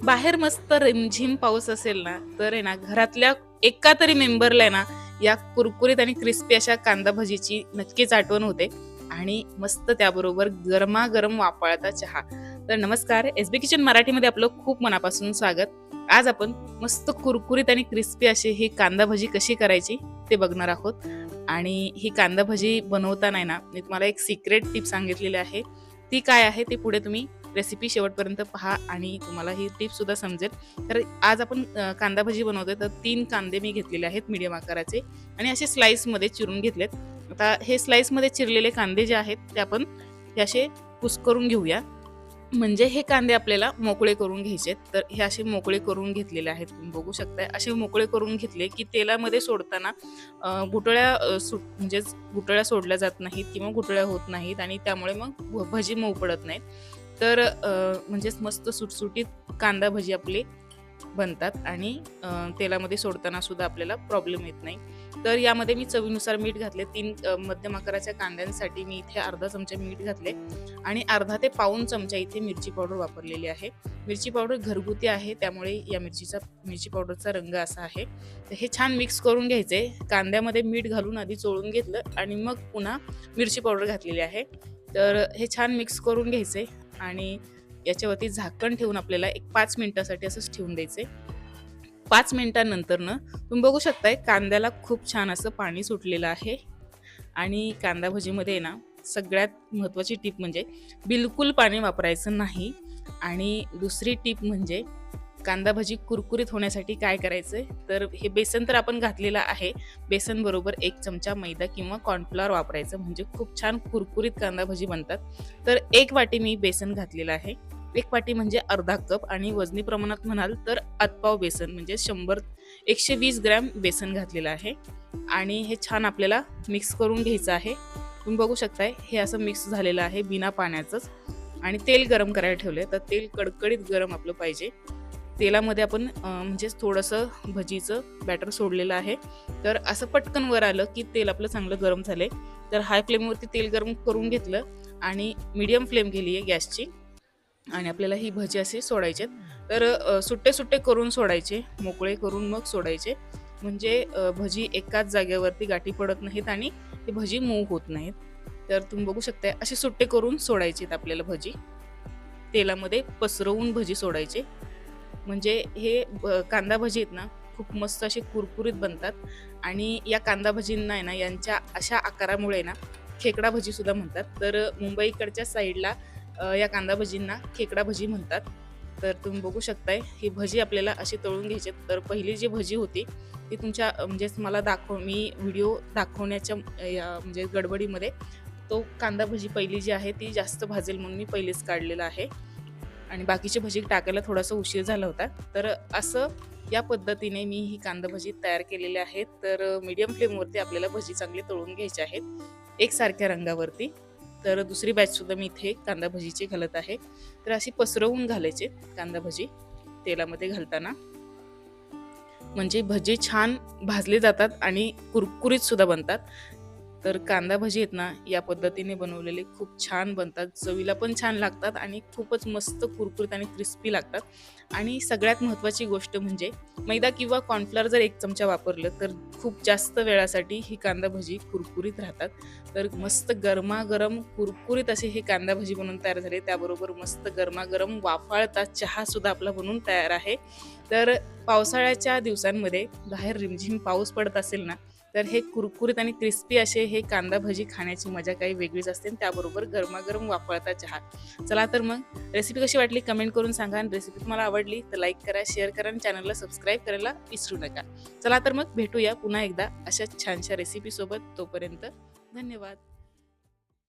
बाहेर मस्त रिमझिम पाऊस असेल ना तर आहे ना घरातल्या एका तरी मेंबरला आहे ना या कुरकुरीत आणि क्रिस्पी अशा कांदा भजीची नक्कीच आठवण होते. आणि मस्त त्याबरोबर गरमागरम वापळता चहा. तर नमस्कार एस बी किचन मराठीमध्ये आपलं खूप मनापासून स्वागत. आज आपण मस्त कुरकुरीत आणि क्रिस्पी अशी ही कांदा भजी कशी करायची ते बघणार आहोत. आणि ही कांदा भजी बनवताना आहे ना मी तुम्हाला एक सिक्रेट टिप सांगितलेली आहे. ती काय आहे ती पुढे तुम्ही रेसिपी शेवटपर्यंत पहा आणि तुम्हाला ही टिप सुद्धा समजेल. तर आज आपण कांदा भजी बनवतोय. तर तीन कांदे मी घेतलेले आहेत मीडियम आकाराचे आणि असे स्लाईसमध्ये चिरून घेतलेत. आता हे स्लाईसमध्ये चिरलेले कांदे जे आहेत ते आपण हे असे कुस्करून घेऊया. म्हणजे हे कांदे आपल्याला मोकळे करून घ्यायचे तर हे असे मोकळे करून घेतलेले आहेत. तुम्ही बघू शकताय. असे मोकळे करून घेतले की तेलामध्ये सोडताना घुटळ्या गुटळ्या सुट म्हणजेच गुटळ्या सोडल्या जात नाहीत किंवा गुटळ्या होत नाहीत आणि त्यामुळे मग भजी मऊ पडत नाहीत. तर म्हणजेच मस्त सुटसुटीत कांदा भजी आपले बनतात आणि तेलामध्ये सोडताना सुद्धा आपल्याला प्रॉब्लेम येत नाही. तर यामध्ये मी चवीनुसार मीठ घातले. तीन मध्यम आकाराच्या कांद्यांसाठी मी इथे अर्धा चमचा मीठ घातले आणि अर्धा ते पाऊन चमचा इथे मिरची पावडर वापरलेली आहे. मिरची पावडर घरगुती आहे त्यामुळे या मिरचीचा मिरची पावडरचा रंग असा आहे. तर हे छान मिक्स करून घ्यायचे. कांद्यामध्ये मीठ घालून आधी चोळून घेतलं आणि मग पुन्हा मिरची पावडर घातलेली आहे. तर हे छान मिक्स करून घ्यायचे आणि याच्यावरती झाकण ठेवून आपल्याला एक पाच मिनिटासाठी असंच ठेवून द्यायचे. पाच मिनिटांनंतर ना तुम्ही बघू शकताय कांद्याला खूप छान असं पाणी सुटलेलं आहे. आणि कांदा भजीमध्ये ना सगळ्यात महत्त्वाची टीप म्हणजे बिलकुल पाणी वापरायचं नाही. आणि दुसरी टीप म्हणजे कांदा भजी कुरकुरीत होण्यासाठी काय करायचं तर हे बेसन तर आपण घातलेलं आहे. बेसन बरोबर एक चमचा मैदा किंवा कॉर्नफ्लॉवर वापरायचं. म्हणजे खूप छान कुरकुरीत कांदा भजी बनतात. तर एक वाटी मी बेसन घातलेलं आहे. एक वाटी म्हणजे अर्धा कप आणि वजनी प्रमाणात म्हणाल तर आतपाव बेसन म्हणजे शंभर एकशे वीस ग्रॅम बेसन घातलेलं आहे. आणि हे छान आपल्याला मिक्स करून घ्यायचं आहे. तुम्ही बघू शकताय हे असं मिक्स झालेलं आहे बिना पाण्याचंच. आणि तेल गरम करायला ठेवलं तर तेल कडकडीत गरम आपलं पाहिजे. तेलामध्ये आपण म्हणजेच थोडंसं भजीचं बॅटर सोडलेलं आहे. तर असं पटकन वर आलं की तेल आपलं चांगलं गरम झालंय. तर हाय फ्लेमवरती तेल गरम करून घेतलं आणि मीडियम फ्लेम केली आहे गॅसची. आणि आपल्याला ही भजी असे सोडायचे तर सुट्टे सुट्टे करून सोडायचे मोकळे करून मग सोडायचे. म्हणजे भजी एकाच जागेवरती गाठी पडत नाहीत आणि ते भजी मऊ होत नाहीत. तर तुम्ही बघू शकताय असे सुट्टे करून सोडायचे आपल्याला भजी. तेलामध्ये पसरवून भजी सोडायचे. म्हणजे हे ब- कांदा भजी आहेत ना खूप मस्त असे कुरकुरीत बनतात. आणि या कांदा भजींना आहे ना यांच्या अशा आकारामुळे ना खेकडा भजी सुद्धा म्हणतात. तर मुंबईकडच्या साईडला या कांदा भजींना खेकडा भजी म्हणतात. तर तुम्ही बघू शकताय ही भजी आपल्याला अशी तळून घ्यायची तर पहिली जी भजी होती ती तुमच्या म्हणजेच मला दाखव मी व्हिडिओ दाखवण्याच्या या म्हणजे गडबडीमध्ये तो कांदा भजी पहिली जी आहे ती जास्त भाजेल म्हणून मी पहिलीच काढलेला आहे. आणि बाकीची भजी टाकायला थोडासा उशीर झाला होता. तर असं या पद्धतीने मी ही कांदा भजी तयार केलेली आहेत तर मीडियम फ्लेमवरती आपल्याला भजी चांगली तळून घ्यायची आहेत एकसारख्या रंगावरती. तर दुसरी बॅचसुद्धा मी इथे कांदा भजीची घालत आहे. तर अशी पसरवून घालायचे कांदा भजी तेलामध्ये घालताना. म्हणजे भजी छान भाजले जातात आणि कुरकुरीत सुद्धा बनतात. तर कांदा भजी आहेत ना या पद्धतीने बनवलेले खूप छान बनतात. चवीला पण छान लागतात आणि खूपच मस्त कुरकुरीत आणि क्रिस्पी लागतात. आणि सगळ्यात महत्त्वाची गोष्ट म्हणजे मैदा किंवा कॉर्नफ्लॉवर जर एक चमचा वापरलं तर खूप जास्त वेळासाठी ही कांदा भजी कुरकुरीत राहतात. तर मस्त गरमागरम कुरकुरीत असे हे कांदा भजी बनवून तयार झाले. त्याबरोबर मस्त गरमागरम वाफाळता चहासुद्धा आपला बनवून तयार आहे. तर पावसाळ्याच्या दिवसांमध्ये बाहेर रिमझिम पाऊस पडत असेल ना तर हे कुरकुरीत आणि क्रिस्पी असे हे कांदा भजी खाण्याची मजा काही वेगळीच असते आणि त्याबरोबर गरमागरम वापरता चहा. चला तर मग रेसिपी कशी वाटली कमेंट करून सांगा आणि रेसिपी तुम्हाला आवडली तर लाईक करा शेअर करा आणि चॅनलला सबस्क्राईब करायला विसरू नका. चला तर मग भेटूया पुन्हा एकदा अशा छानशा रेसिपीसोबत तोपर्यंत धन्यवाद.